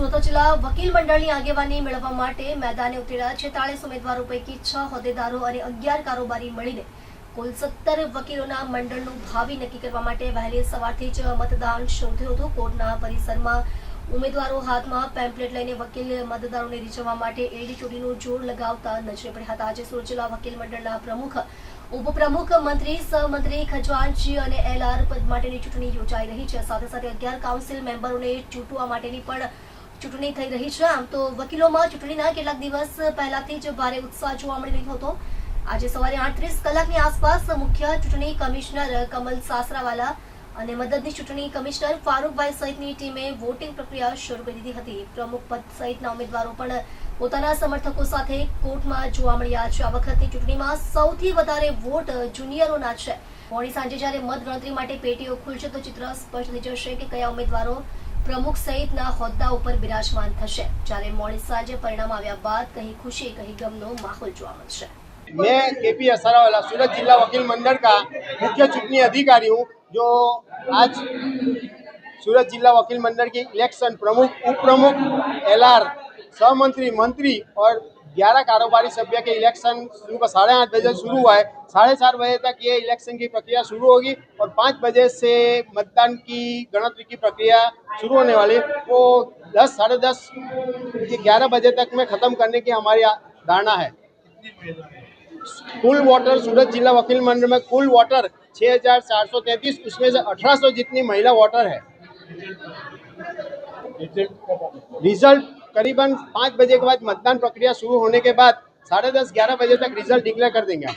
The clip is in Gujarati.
સુરત જિલ્લા વકીલ મંડળની આગેવાની મેળવવા માટે મેદાને ઉતરેલા છેતાળીસ ઉમેદવારો પૈકી છ હોદ્દેદારો અને અગિયાર કારોબારી મળીને કુલ સત્તર વકીલોના મંડળનું ભાવિ નક્કી કરવા માટે વહેલી સવારથી જ મતદાન શરૂ થયું હતું. કોર્ટના પરિસરમાં ઉમેદવારો હાથમાં પેમ્પલેટ લઈને વકીલ મતદારોને રીઝવવા માટે એડી ચોટીનું જોર લગાવતા નજરે પડ્યા હતા. આજે સુરત જિલ્લા વકીલ મંડળના પ્રમુખ, ઉપપ્રમુખ મંત્રી સહમંત્રી ખજવાનજી અને એલ આર પદ માટેની ચૂંટણી યોજાઈ રહી છે. સાથે સાથે અગિયાર કાઉન્સિલ મેમ્બરોને ચૂંટવા માટેની પણ ચૂંટણી થઈ રહી છે. આમ તો વકીલોમાં ચૂંટણીના કેટલાક દિવસ પહેલાથી જ ભારે ઉત્સાહ જોવા મળી રહ્યો હતો. આજે સવારે આઠત્રીસ કલાકની આસપાસ મુખ્ય ચૂંટણી કમિશનર કમલ સાસરાવાલા અને મદદની ચૂંટણી કમિશનર ફારૂકભાઈ સહિતની ટીમે વોટિંગ પ્રક્રિયા શરૂ કરી દીધી હતી. પ્રમુખ પદ સહિતના ઉમેદવારો પણ પોતાના સમર્થકો સાથે કોર્ટમાં જોવા મળ્યા છે. આ વખતની ચૂંટણીમાં સૌથી વધારે વોટ જુનિયરોના છે. મોડી સાંજે જ્યારે મત ગણતરી માટે પેટીઓ ખુલશે તો ચિત્ર સ્પષ્ટ થઈ જશે કે કયા ઉમેદવારો પ્રમુખ સહિતના હોદ્દા ઉપર બિરાજમાન થશે જ્યારે મોડી સાંજે પરિણામ આવ્યા બાદ કહી ખુશી કહી ગમનો માહોલ જોવા મળશે मैं के पी असरावाला सूरत जिला वकील मंडल का मुख्य चुनावी अधिकारी हूँ जो आज सूरत जिला वकील मंडल की इलेक्शन प्रमुख उप प्रमुख एल आर सहमंत्री मंत्री और ग्यारह कारोबारी सभ्य के इलेक्शन सुबह साढ़े आठ बजे शुरू हुआ है। साढ़े चार बजे तक ये इलेक्शन की प्रक्रिया शुरू होगी और पाँच बजे से मतदान की गणतरी की प्रक्रिया शुरू होने वाली। वो दस, साढ़े दस ग्यारह बजे तक में ख़त्म करने की हमारी धारणा है। कुल वोटर सूरत जिला वकील मंडल में कुल वोटर छः हज़ार चार सौ तैंतीस, उसमें से अठारह सौ जितनी महिला वोटर है। रिजल्ट करीबन पाँच बजे के बाद मतदान प्रक्रिया शुरू होने के बाद साढ़े दस ग्यारह बजे तक रिजल्ट डिक्लेयर कर देंगे